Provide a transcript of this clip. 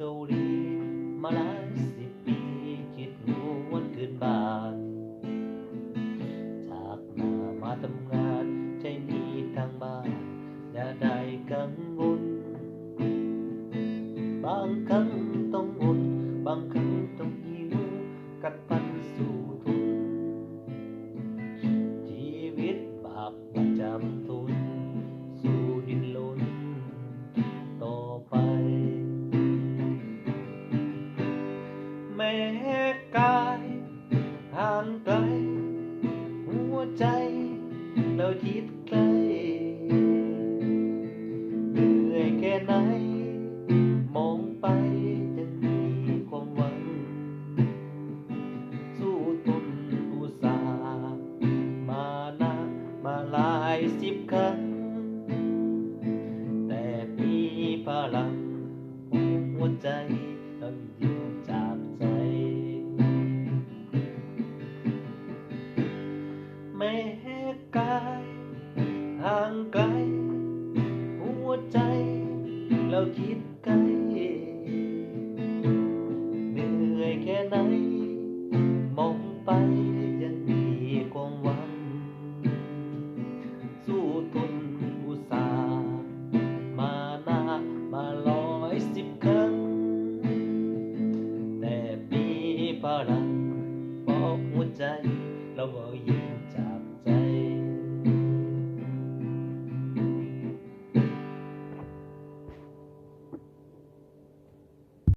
เกาหลี มาหลายสิบปีคิดงวันคืนบาน จากมามาทำงานใช้มีทางบ้านอย่าได้กังวล บางครั้งต้องอดบางครั้งต้องหิวกัดฟันสู้ทุนชีวิตบาปประจำทุน กกายห่างไกลหัวใจเราคิดใกลเหนื่อยแค่ไหน มองไปยังมีความหวัง สู้ตนอุตสาห์มานะมาลายสิบครั้ง แม้กายห่างไกล หัวใจเราคิดไกลเหนื่อยแค่ไหน มองไปยังมีความหวัง สู้ทนอุตสาห์มานามาร้อยสิบครั้ง แต่มีพลังเพราะหัวใจเราบอกอยู่